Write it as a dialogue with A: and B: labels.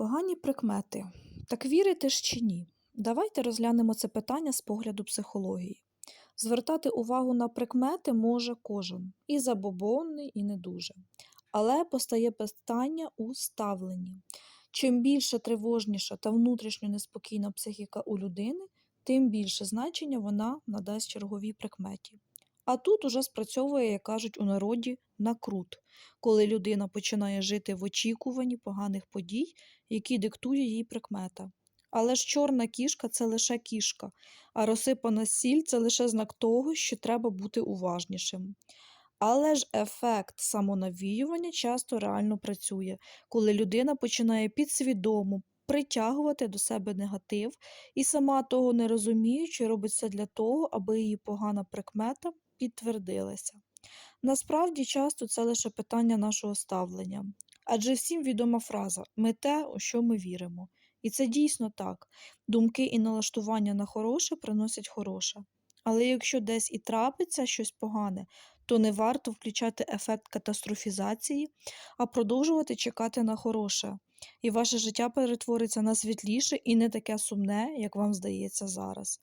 A: Погані прикмети. Так вірите ж чи ні? Давайте розглянемо це питання з погляду психології. Звертати увагу на прикмети може кожен, і забобонний, і не дуже. Але постає питання у ставленні. Чим більше тривожніша та внутрішньо неспокійна психіка у людини, тим більше значення вона надасть черговій прикметі. А тут уже спрацьовує, як кажуть у народі, накрут, коли людина починає жити в очікуванні поганих подій, які диктує їй прикмета. Але ж чорна кішка це лише кішка, а розсипана сіль це лише знак того, що треба бути уважнішим. Але ж ефект самонавіювання часто реально працює, коли людина починає підсвідомо притягувати до себе негатив і сама того не розуміючи, робить все для того, аби її погана прикмета підтвердилася. Насправді часто це лише питання нашого ставлення. Адже всім відома фраза ми те, у що ми віримо. І це дійсно так. Думки і налаштування на хороше приносять хороше. Але якщо десь і трапиться щось погане, то не варто включати ефект катастрофізації, а продовжувати чекати на хороше. І ваше життя перетвориться на світліше і не таке сумне, як вам здається зараз.